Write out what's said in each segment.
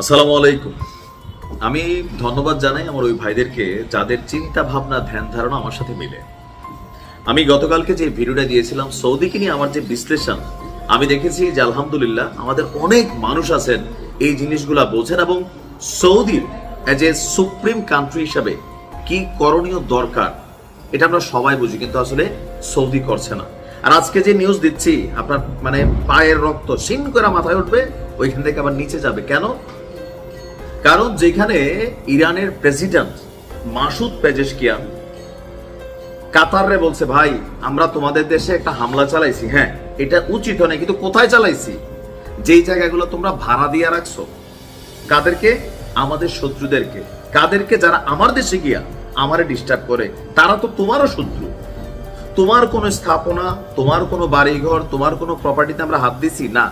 আসসালামু আলাইকুম। আমি ধন্যবাদ জানাই আমার ওই ভাইদেরকে যাদের চিন্তা ভাবনা, ধ্যান ধারণা আমার সাথে মিলে। আমি গতকালকে যে ভিডিওটা দিয়েছিলাম, সৌদিকে নিয়ে আমার যে বিশ্লেষণ, আমি দেখেছি যে আলহামদুলিল্লাহ আমাদের অনেক মানুষ আছেন এই জিনিসগুলা বোঝেন এবং সৌদির এজ এ সুপ্রিম কান্ট্রি হিসাবে কি করণীয় দরকার, এটা আমরা সবাই বুঝি, কিন্তু আসলে সৌদি করছে না। আর আজকে যে নিউজ দিচ্ছি, আপনার মানে পায়ের রক্ত সিন করে মাথায় উঠবে, ওইখান থেকে আবার নিচে যাবে। কেন? কারণ যেখানে ইরানের প্রেসিডেন্ট মাসুদ পেজেশকিয়ান কাতাররে বলছে, ভাই, আমরা তোমাদের দেশে একটা হামলা চালাইছি। হ্যাঁ এটা উচিত হয় না কিন্তু কোথায় চালাইছি? যেই জায়গাগুলো তোমরা ভাড়া দিয়ে রাখছো, কাদেরকে? আমাদের শত্রুদেরকে। কাদেরকে? যারা আমার দেশে গিয়া আমারে ডিস্টার্ব করে, তারা তো তোমারও শত্রু। তোমার কোনো স্থাপনা, তোমার কোনো বাড়িঘর, তোমার কোনো প্রপার্টিতে আমরা হাত দিছি? না।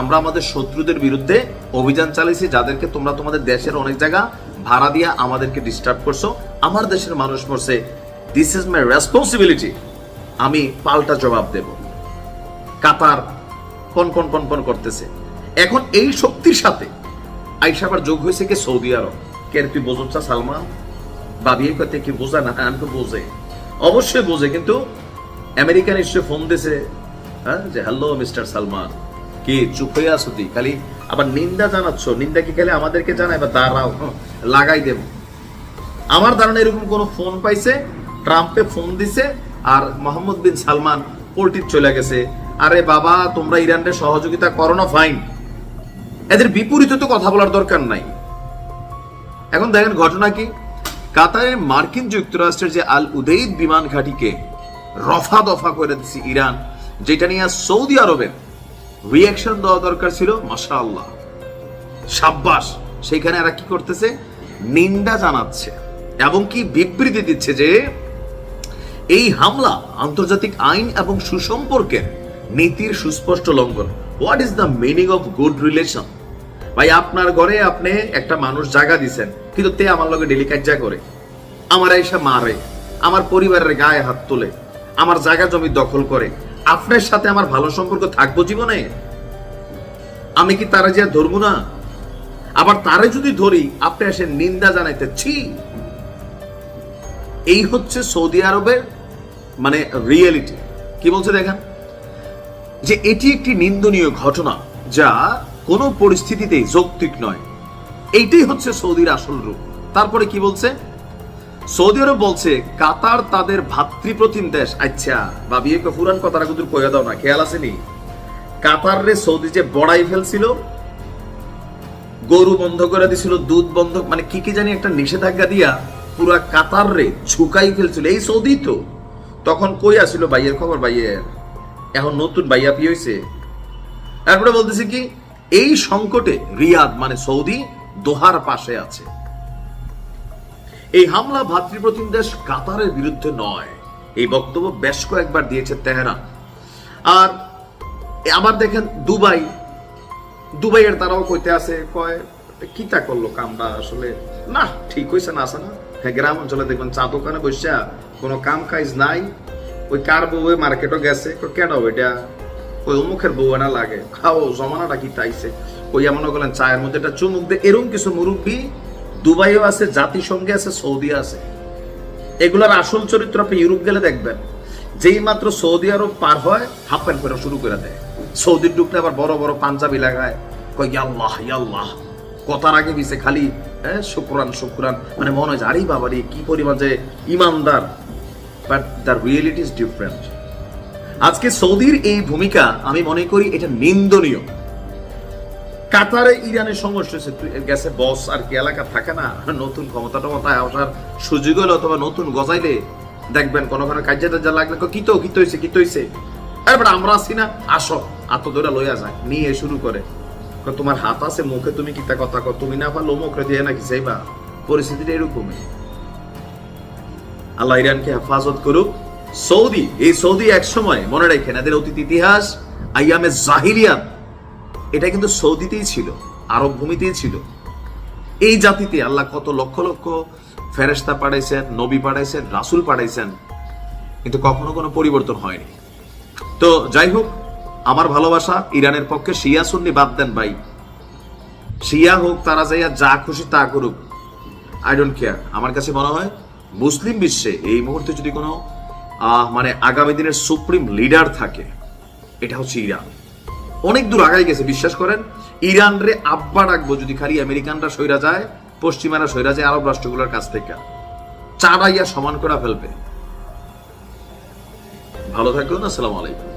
আমরা আমাদের শত্রুদের বিরুদ্ধে অভিযান চালিয়েছি যাদেরকে তোমরা তোমাদের দেশের অনেক জায়গা ভাড়া দিয়া আমাদেরকে ডিস্টার্ব করছ। আমার দেশের মানুষ বলছে দিস ইজ মাই রেসপন্সিবিলিটি আমি পাল্টা জবাব দেব। কাতার পন পন পন পন করতেছে। এখন এই শক্তির সাথে আইসা আবার যোগ হয়েছে কি? সৌদি আরব। কে তুই বোঝা সালমান? বাবিয়ে করতে কি বোঝা না? আমি তো বোঝে। অবশ্যই বোঝে, কিন্তু আমেরিকান নিশ্চয় ফোন দিছে হ্যাঁ? যে হ্যালো মিস্টার সালমান। কি চুপ হয়ে আছো তুই? খালি আবার নিন্দা জানাচ্ছ। নিন্দা কি খালি আমাদেরকে জানাই বা দাঁড়াও লাগাই দেব। আমার ধারণা এরকম কোন ফোন পাইছে, ট্রাম্পে ফোন দিছে, আর মোহাম্মদ বিন সালমান পোল্টির চলে গেছে। আরে বাবা, তোমরা ইরানের সহযোগিতা করো না ফাইন এদের বিপরীতে তো কথা বলার দরকার নাই। এখন দেখেন ঘটনা কি? কাতারে মার্কিন যুক্তরাষ্ট্রের যে আল উদেইদ বিমান ঘাঁটিকে রফা দফা করে দিচ্ছে ইরান, যেটা নিয়ে সৌদি আরবের রিয়াকশন দেওয়া দরকার ছিল মাশা আল্লাহ সাব্বাস, সেখানে এরা কি করতেছে? নিন্দা জানাচ্ছে এবং কি বিবৃতি দিচ্ছে যে, এই হামলা আন্তর্জাতিক আইন এবং সুসম্পর্কের নীতির সুস্পষ্ট লঙ্ঘন। What is the meaning of good relation ভাই, আপনার ঘরে আপনি একটা মানুষ জায়গা দিছেন, কিন্তু তে আমার লগে ডেলি করে। আমার এসে মারে, আমার পরিবারের গায়ে হাত তোলে, আমার জায়গা জমি দখল করে আপনার সাথে আমার ভালো সম্পর্ক থাকব জীবনে? আমি কি তারা যে ধরবো না? আবার তারে যদি ধরি, আপনি এসে নিন্দা জানাইতে। ছি! এই হচ্ছে সৌদি আরবের মানে রিয়েলিটি কি বলছে দেখেন? যে এটি একটি নিন্দনীয় ঘটনা, যা কোনো পরিস্থিতিতেই যৌক্তিক নয়। এইটাই হচ্ছে সৌদির আসল রূপ। তারপরে কি বলছে? সৌদি আরব বলছে, কাতার তাদের ভাতৃপ্রতিম দেশ। আচ্ছা বা বিয়ে পুরান কথাটা কিন্তু কয়ে দাও না, খেয়াল আসেনি? কাতার রে সৌদি যে বড়াই ফেলছিল, গরু বন্ধ করে দিছিল, দুধ বন্ধ মানে কি কি জানি একটা নিষেধাজ্ঞা দিয়া পুরা কাতার রে ঝুকাই ফেলছিল। এই সৌদি তো। তখন কই আসছিল ভাইয়ের খবর, ভাইয়ের? এখন নতুন ভাইয়া পি হয়েছে তারপরে বলতেছে কি, এই সংকটে রিয়াদ মানে সৌদি, দোহার পাশে আছে। এই হামলা ভাতৃপ্রতিম দেশ কাতারের বিরুদ্ধে নয়। এই বক্তব্য বেশ কয়েকবার দিয়েছে তেহরান। আর আবার দেখেন দুবাই। দুবাইয়ের তারাও কইতে আছে, কয় কিতা করল কামটা আসলে না, ঠিক হয়েছে না, আছে না? হ্যাঁ গ্রাম অঞ্চলে দেখবেন চা দোকানে বসে কোনো কাম কাজ নাই। ওই কার বউ মার্কেটও গেছে কেন এটা ওই অমুখের বউ না লাগে। খাও, জমানাটা কি তাইছে? ওই এমন গেলেন, চায়ের মধ্যে একটা চুমুক দে এরকম কিছু মুরব্বী দুবাইও আছে, জাতিসংঘে আছে, সৌদি আছে। এগুলার আসল চরিত্র আপনি ইউরোপ গেলে দেখবেন। যেই মাত্র সৌদি আরব পার হয়, হাফ প্যান্ট পরে শুরু করে দেয়। সৌদির ডুবতে আবার বড় বড় পাঞ্জাবি লাগায় কই ইয়াল্লাহ ইয়াল্লাহ কথার আগে বিছে খালি হ্যাঁ শুক্রান শুক্রান। মানে মনে হয় আরে বাবা রে, কি পরিমাণ যে ইমানদার। But the reality is different আজকে সৌদির এই ভূমিকা, আমি মনে করি এটা নিন্দনীয়। কাতারে ইরানের সংঘর্ষ হয়েছে। গেছে বস আর কি এলাকা থাকে না? নতুন ক্ষমতা টমতায় আসার সুযোগ হলো অথবা নতুন গজাইলে দেখবেন কোনো কোনো কাজে টাজা লাগলে কয়, কি তো কি তো হয়েছে কি তো হয়েছে আরে বেটা আমরা আসি না। আসো আত ধরে লইয়া যায় নিয়ে শুরু করে। তোমার হাত আছে মুখে তুমি কিতা কথা কো তুমি না পারল মুখে দিয়ে নাকি যাইবা? পরিস্থিতিটা এরকমই আল্লাহ ইরানকে হেফাজত করুক। সৌদি এই সৌদি এক সময় মনে রাখেন এদের অতীত ইতিহাস আইয়ামে জাহিলিয়াত এটা কিন্তু সৌদিতেই ছিল আরব ভূমিতেই ছিল। এই জাতিতে আল্লাহ কত লক্ষ লক্ষ ফেরেস্তা পাঠাইছেন, নবী পাঠাইছেন, রাসুল পাঠাইছেন, কিন্তু কখনো কোনো পরিবর্তন হয়নি। তো যাই হোক, আমার ভালোবাসা ইরানের পক্ষে শিয়া সুন্নি বাদ দেন ভাই। শিয়া হোক, তারা যাইয়া যা খুশি তা করুক। আই ডোন্ট কেয়ার আমার কাছে মনে হয়, মুসলিম বিশ্বে এই মুহূর্তে যদি কোনো মানে আগামী দিনের সুপ্রিম লিডার থাকে, এটা হচ্ছে ইরান। অনেক দূর আগাই গেছে, বিশ্বাস করেন। ইরান রে আব্বা ডাকবো যদি খালি আমেরিকানরা সৈরা যায়, পশ্চিমারা সৈরা যায় আরব রাষ্ট্রগুলোর কাছ থেকে। চাড়াইয়া সমান করা ফেলবে। ভালো থাকুন আসসালামু আলাইকুম।